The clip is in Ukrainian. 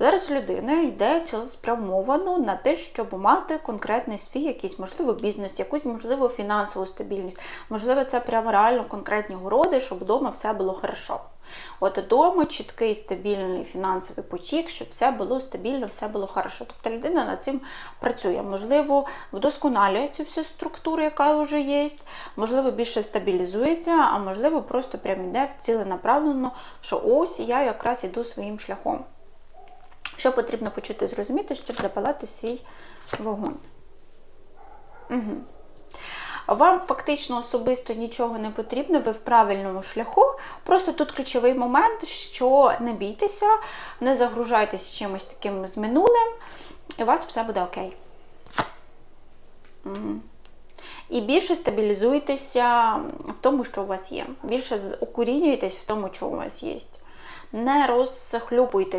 Зараз людина йде цілеспрямовано на те, щоб мати конкретний свій якийсь, можливо, бізнес, якусь, можливо, фінансову стабільність. Можливо, це прямо реально конкретні городи, щоб вдома все було хорошо. От вдома чіткий стабільний фінансовий потік, щоб все було стабільно, все було хорошо. Тобто людина над цим працює. Можливо, вдосконалює цю всю структуру, яка вже є, можливо, більше стабілізується, а можливо, просто прям йде в ціленаправлено, що ось я якраз іду своїм шляхом. Що потрібно почути зрозуміти, щоб запалати свій вогонь? Угу. Вам фактично особисто нічого не потрібно, ви в правильному шляху. Просто тут ключовий момент, що не бійтеся, не загружайтесь чимось таким з минулим, і у вас все буде окей. Угу. І більше стабілізуйтеся в тому, що у вас є. Більше укорінюйтесь в тому, що у вас є. Не розхлюпуйте